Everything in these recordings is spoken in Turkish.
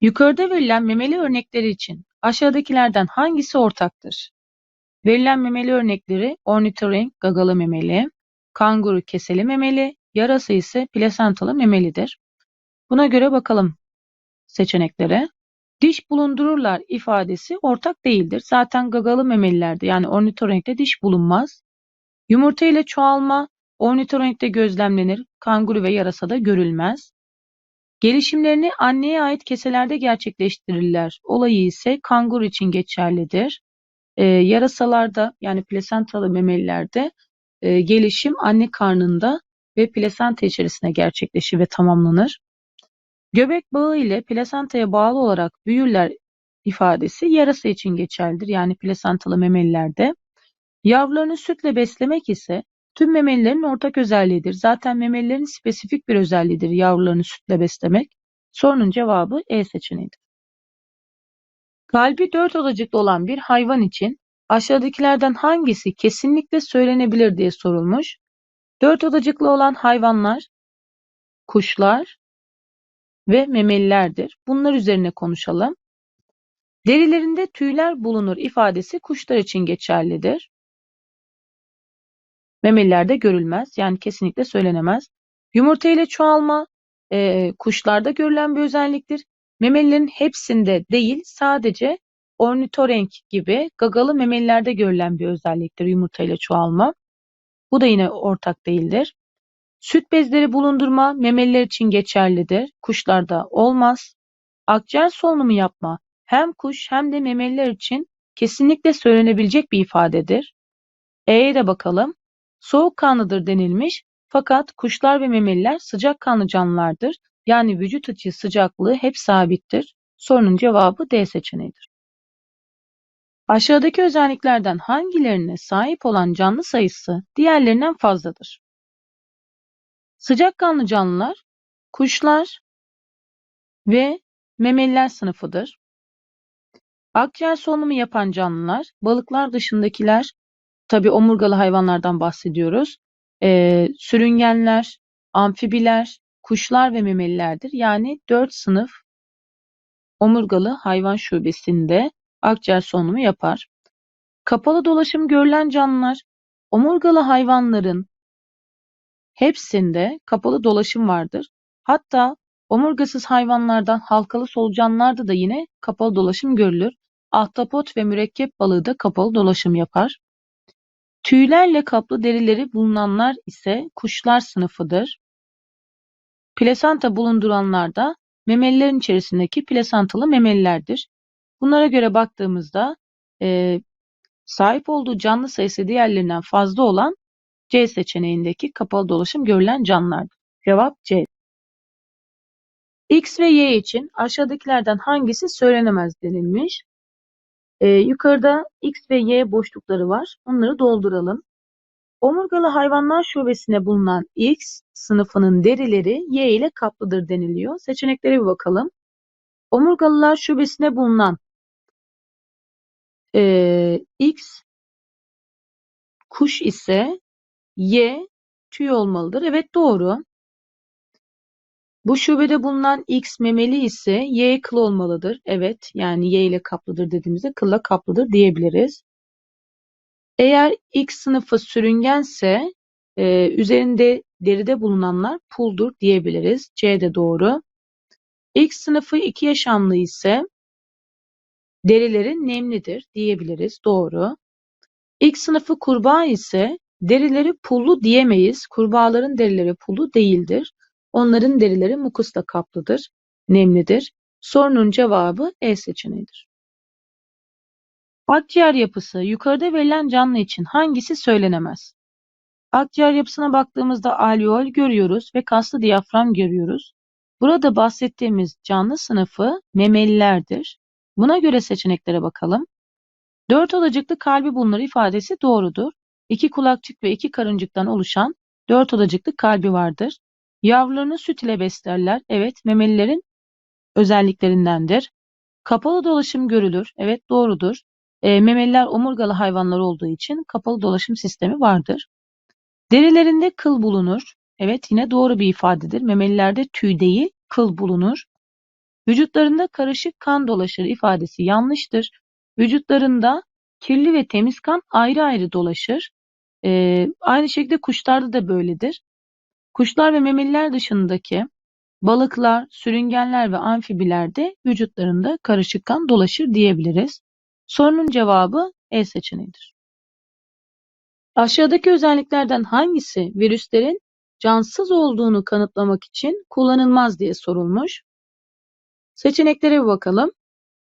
Yukarıda verilen memeli örnekleri için aşağıdakilerden hangisi ortaktır? Verilen memeli örnekleri ornitorenk gagalı memeli, kanguru keseli memeli, yarasa ise plasentalı memelidir. Buna göre bakalım seçeneklere. Diş bulundururlar ifadesi ortak değildir. Zaten gagalı memelilerde yani ornitorenkte diş bulunmaz. Yumurta ile çoğalma ornitorenkte gözlemlenir, kanguru ve yarasada görülmez. Gelişimlerini anneye ait keselerde gerçekleştirirler. Olayı ise kanguru için geçerlidir. Ee, yarasalarda yani plasentalı memelilerde e, gelişim anne karnında ve plasenta içerisinde gerçekleşir ve tamamlanır. Göbek bağı ile plasentaya bağlı olarak büyürler ifadesi yarasa için geçerlidir. Yani plasentalı memelilerde. Yavrularını sütle beslemek ise tüm memelilerin ortak özelliğidir. Zaten memelilerin spesifik bir özelliğidir yavrularını sütle beslemek. Sorunun cevabı E seçeneğidir. Kalbi dört odacıklı olan bir hayvan için aşağıdakilerden hangisi kesinlikle söylenebilir diye sorulmuş. Dört odacıklı olan hayvanlar kuşlar ve memelilerdir. Bunlar üzerine konuşalım. Derilerinde tüyler bulunur ifadesi kuşlar için geçerlidir. Memelilerde görülmez. Yani kesinlikle söylenemez. Yumurta ile çoğalma e, kuşlarda görülen bir özelliktir. Memelilerin hepsinde değil sadece ornitorenk gibi gagalı memelilerde görülen bir özelliktir yumurta ile çoğalma. Bu da yine ortak değildir. Süt bezleri bulundurma memeliler için geçerlidir. Kuşlarda olmaz. Akciğer solunumu yapma hem kuş hem de memeliler için kesinlikle söylenebilecek bir ifadedir. E'ye de bakalım. Soğukkanlıdır denilmiş fakat kuşlar ve memeliler sıcakkanlı canlılardır. Yani vücut içi sıcaklığı hep sabittir. Sorunun cevabı D seçeneğidir. Aşağıdaki özelliklerden hangilerine sahip olan canlı sayısı diğerlerinden fazladır? Sıcakkanlı canlılar kuşlar ve memeliler sınıfıdır. Akciğer solunumu yapan canlılar, balıklar dışındakiler, tabi omurgalı hayvanlardan bahsediyoruz. Ee, sürüngenler, amfibiler, kuşlar ve memelilerdir. Yani dört sınıf omurgalı hayvan şubesinde akciğer solunumu yapar. Kapalı dolaşım görülen canlılar, omurgalı hayvanların hepsinde kapalı dolaşım vardır. Hatta omurgasız hayvanlardan halkalı solucanlarda da yine kapalı dolaşım görülür. Ahtapot ve mürekkep balığı da kapalı dolaşım yapar. Tüylerle kaplı derileri bulunanlar ise kuşlar sınıfıdır. Plasenta bulunduranlar da memelilerin içerisindeki plasantalı memelilerdir. Bunlara göre baktığımızda e, sahip olduğu canlı sayısı diğerlerinden fazla olan C seçeneğindeki kapalı dolaşım görülen canlılardır. Cevap C. X ve Y için aşağıdakilerden hangisi söylenemez denilmiş. Ee, yukarıda X ve Y boşlukları var. Onları dolduralım. Omurgalı hayvanlar şubesine bulunan X sınıfının derileri Y ile kaplıdır deniliyor. Seçeneklere bir bakalım. Omurgalılar şubesine bulunan e, X kuş ise Y tüy olmalıdır. Evet doğru. Bu şubede bulunan X memeli ise Y kıl olmalıdır. Evet yani Y ile kaplıdır dediğimizde kılla kaplıdır diyebiliriz. Eğer X sınıfı sürüngense e, üzerinde deride bulunanlar puldur diyebiliriz. C de doğru. X sınıfı iki yaşamlı ise derileri nemlidir diyebiliriz. Doğru. X sınıfı kurbağa ise derileri pullu diyemeyiz. Kurbağaların derileri pullu değildir. Onların derileri mukusla kaplıdır, nemlidir. Sorunun cevabı E seçeneğidir. Akciğer yapısı yukarıda verilen canlı için hangisi söylenemez? Akciğer yapısına baktığımızda alveol görüyoruz ve kaslı diyafram görüyoruz. Burada bahsettiğimiz canlı sınıfı memelilerdir. Buna göre seçeneklere bakalım. Dört odacıklı kalbi bulunur ifadesi doğrudur. İki kulakçık ve iki karıncıktan oluşan dört odacıklı kalbi vardır. Yavrularını süt ile beslerler. Evet, memelilerin özelliklerindendir. Kapalı dolaşım görülür. Evet, doğrudur. E, memeliler omurgalı hayvanlar olduğu için kapalı dolaşım sistemi vardır. Derilerinde kıl bulunur. Evet, yine doğru bir ifadedir. Memelilerde tüy değil, kıl bulunur. Vücutlarında karışık kan dolaşır ifadesi yanlıştır. Vücutlarında kirli ve temiz kan ayrı ayrı dolaşır. Ee, aynı şekilde kuşlarda da böyledir. Kuşlar ve memeliler dışındaki balıklar, sürüngenler ve amfibilerde vücutlarında karışık kan dolaşır diyebiliriz. Sorunun cevabı E seçeneğidir. Aşağıdaki özelliklerden hangisi virüslerin cansız olduğunu kanıtlamak için kullanılmaz diye sorulmuş. Seçeneklere bir bakalım.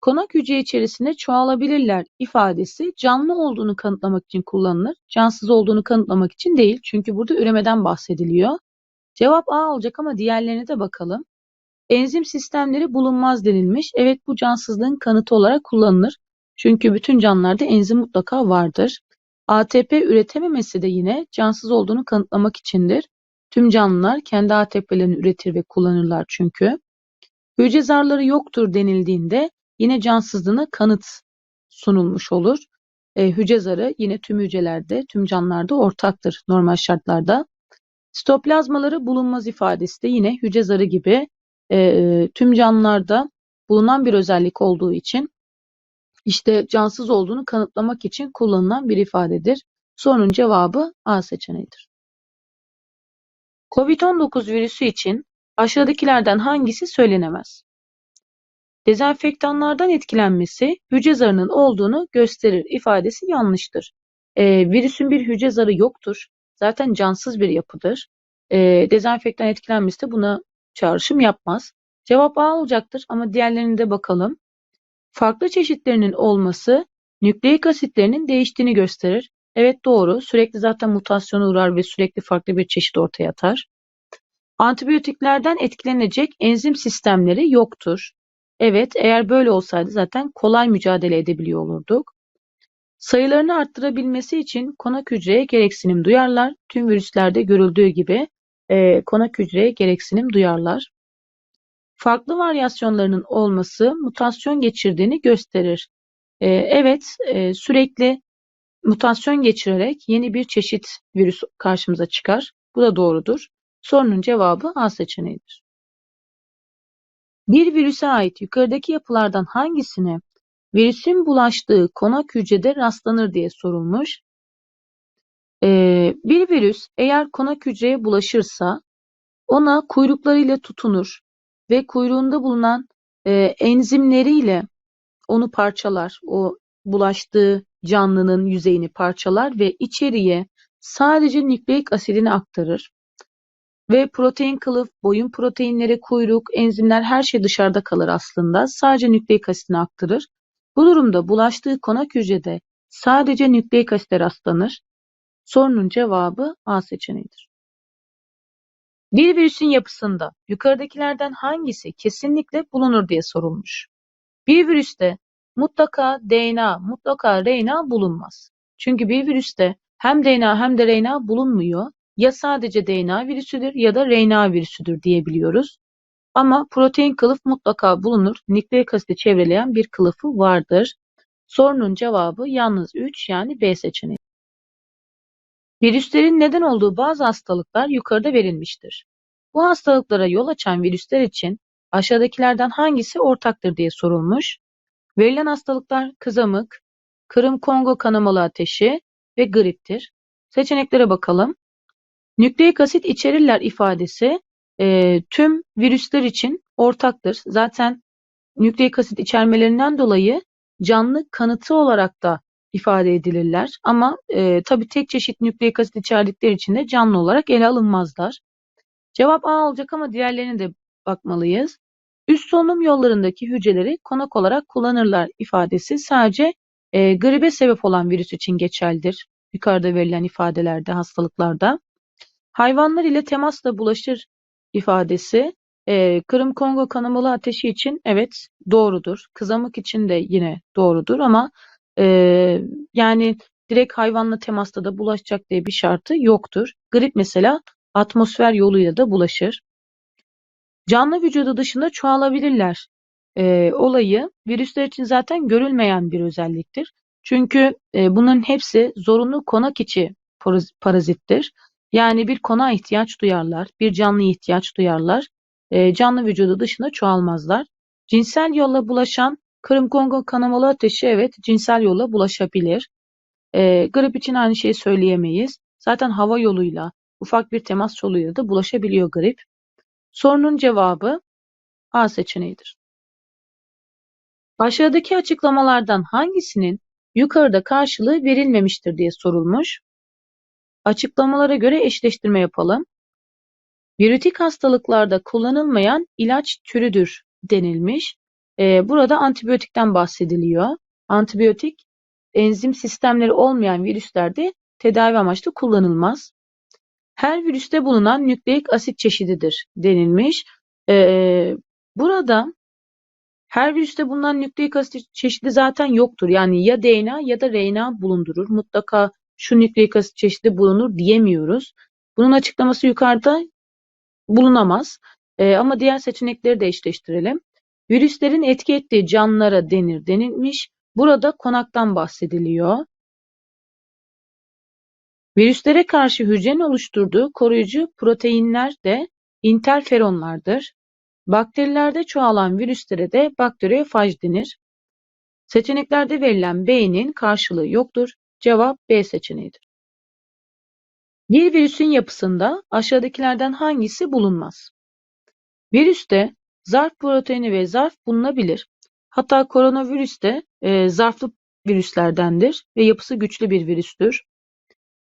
Konak hücre içerisinde çoğalabilirler ifadesi canlı olduğunu kanıtlamak için kullanılır. Cansız olduğunu kanıtlamak için değil. Çünkü burada üremeden bahsediliyor. Cevap A olacak ama diğerlerine de bakalım. Enzim sistemleri bulunmaz denilmiş. Evet bu cansızlığın kanıtı olarak kullanılır. Çünkü bütün canlılarda enzim mutlaka vardır. ATP üretememesi de yine cansız olduğunu kanıtlamak içindir. Tüm canlılar kendi ATP'lerini üretir ve kullanırlar çünkü. Hücre zarları yoktur denildiğinde yine cansızlığına kanıt sunulmuş olur. E, hücre zarı yine tüm hücrelerde, tüm canlılarda ortaktır normal şartlarda. Sitoplazmaları bulunmaz ifadesi de yine hücre zarı gibi e, tüm canlılarda bulunan bir özellik olduğu için işte cansız olduğunu kanıtlamak için kullanılan bir ifadedir. Sorunun cevabı A seçeneğidir. Covid-19 virüsü için aşağıdakilerden hangisi söylenemez? Dezenfektanlardan etkilenmesi hücre zarının olduğunu gösterir ifadesi yanlıştır. Ee, virüsün bir hücre zarı yoktur. Zaten cansız bir yapıdır. Ee, dezenfektan etkilenmesi de buna çağrışım yapmaz. Cevap A olacaktır ama diğerlerine de bakalım. Farklı çeşitlerinin olması nükleik asitlerinin değiştiğini gösterir. Evet doğru. Sürekli zaten mutasyona uğrar ve sürekli farklı bir çeşit ortaya atar. Antibiyotiklerden etkilenecek enzim sistemleri yoktur. Evet, eğer böyle olsaydı zaten kolay mücadele edebiliyor olurduk. Sayılarını arttırabilmesi için konak hücreye gereksinim duyarlar. Tüm virüslerde görüldüğü gibi e, konak hücreye gereksinim duyarlar. Farklı varyasyonlarının olması mutasyon geçirdiğini gösterir. E, evet, e, sürekli mutasyon geçirerek yeni bir çeşit virüs karşımıza çıkar. Bu da doğrudur. Sorunun cevabı A seçeneğidir. Bir virüse ait yukarıdaki yapılardan hangisine virüsün bulaştığı konak hücrede rastlanır diye sorulmuş. Ee, bir virüs eğer konak hücreye bulaşırsa ona kuyruklarıyla tutunur ve kuyruğunda bulunan e, enzimleriyle onu parçalar. O bulaştığı canlının yüzeyini parçalar ve içeriye sadece nükleik asidini aktarır. Ve protein kılıf, boyun proteinleri, kuyruk, enzimler her şey dışarıda kalır aslında. Sadece nükleik asitini aktarır. Bu durumda bulaştığı konak hücrede sadece nükleik asite rastlanır. Sorunun cevabı A seçeneğidir. Bir virüsün yapısında yukarıdakilerden hangisi kesinlikle bulunur diye sorulmuş. Bir virüste mutlaka DNA, mutlaka RNA bulunmaz. Çünkü bir virüste hem DNA hem de RNA bulunmuyor. Ya sadece DNA virüsüdür ya da RNA virüsüdür diyebiliyoruz. Ama protein kılıf mutlaka bulunur. Nükleik asiti çevreleyen bir kılıfı vardır. Sorunun cevabı yalnız 3 yani B seçeneği. Virüslerin neden olduğu bazı hastalıklar yukarıda verilmiştir. Bu hastalıklara yol açan virüsler için aşağıdakilerden hangisi ortaktır diye sorulmuş. Verilen hastalıklar kızamık, Kırım-Kongo kanamalı ateşi ve griptir. Seçeneklere bakalım. Nükleik asit içerirler ifadesi e, tüm virüsler için ortaktır. Zaten nükleik asit içermelerinden dolayı canlı kanıtı olarak da ifade edilirler. Ama e, tabii tek çeşit nükleik asit içerdikleri için de canlı olarak ele alınmazlar. Cevap A olacak ama diğerlerine de bakmalıyız. Üst solunum yollarındaki hücreleri konak olarak kullanırlar ifadesi sadece e, gribe sebep olan virüs için geçerlidir. Yukarıda verilen ifadelerde, hastalıklarda. Hayvanlar ile temasla bulaşır ifadesi e, Kırım-Kongo kanamalı ateşi için evet doğrudur. Kızamık için de yine doğrudur ama e, yani direkt hayvanla temasta da bulaşacak diye bir şartı yoktur. Grip mesela atmosfer yoluyla da bulaşır. Canlı vücudu dışında çoğalabilirler e, olayı virüsler için zaten görülmeyen bir özelliktir. Çünkü e, bunların hepsi zorunlu konak içi parazittir. Yani bir konağa ihtiyaç duyarlar, bir canlıya ihtiyaç duyarlar. E, canlı vücudu dışında çoğalmazlar. Cinsel yolla bulaşan Kırım Kongo kanamalı ateşi evet cinsel yolla bulaşabilir. Ee, grip için aynı şeyi söyleyemeyiz. Zaten hava yoluyla, ufak bir temas yoluyla da bulaşabiliyor grip. Sorunun cevabı A seçeneğidir. Aşağıdaki açıklamalardan hangisinin yukarıda karşılığı verilmemiştir diye sorulmuş. Açıklamalara göre eşleştirme yapalım. Virütik hastalıklarda kullanılmayan ilaç türüdür denilmiş. Ee, burada antibiyotikten bahsediliyor. Antibiyotik enzim sistemleri olmayan virüslerde tedavi amaçlı kullanılmaz. Her virüste bulunan nükleik asit çeşididir denilmiş. Ee, burada her virüste bulunan nükleik asit çeşidi zaten yoktur. Yani ya DNA ya da RNA bulundurur. Mutlaka şu nükleik asit çeşidi bulunur diyemiyoruz. Bunun açıklaması yukarıda bulunamaz. Ee, ama diğer seçenekleri de eşleştirelim. Virüslerin etki ettiği canlılara denir denilmiş. Burada konaktan bahsediliyor. Virüslere karşı hücrenin oluşturduğu koruyucu proteinler de interferonlardır. Bakterilerde çoğalan virüslere de bakteriyofaj denir. Seçeneklerde verilen B'nin karşılığı yoktur. Cevap B seçeneğidir. Bir virüsün yapısında aşağıdakilerden hangisi bulunmaz? Virüste zarf proteini ve zarf bulunabilir. Hatta koronavirüs de e, zarflı virüslerdendir ve yapısı güçlü bir virüstür.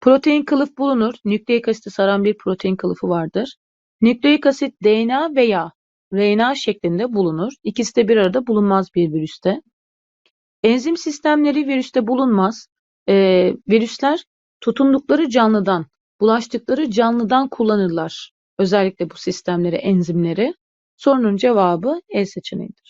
Protein kılıf bulunur. Nükleik asiti saran bir protein kılıfı vardır. Nükleik asit DNA veya RNA şeklinde bulunur. İkisi de bir arada bulunmaz bir virüste. Enzim sistemleri virüste bulunmaz. Ee, virüsler tutundukları canlıdan, bulaştıkları canlıdan kullanırlar. Özellikle bu sistemleri, enzimleri. Sorunun cevabı E seçeneğidir.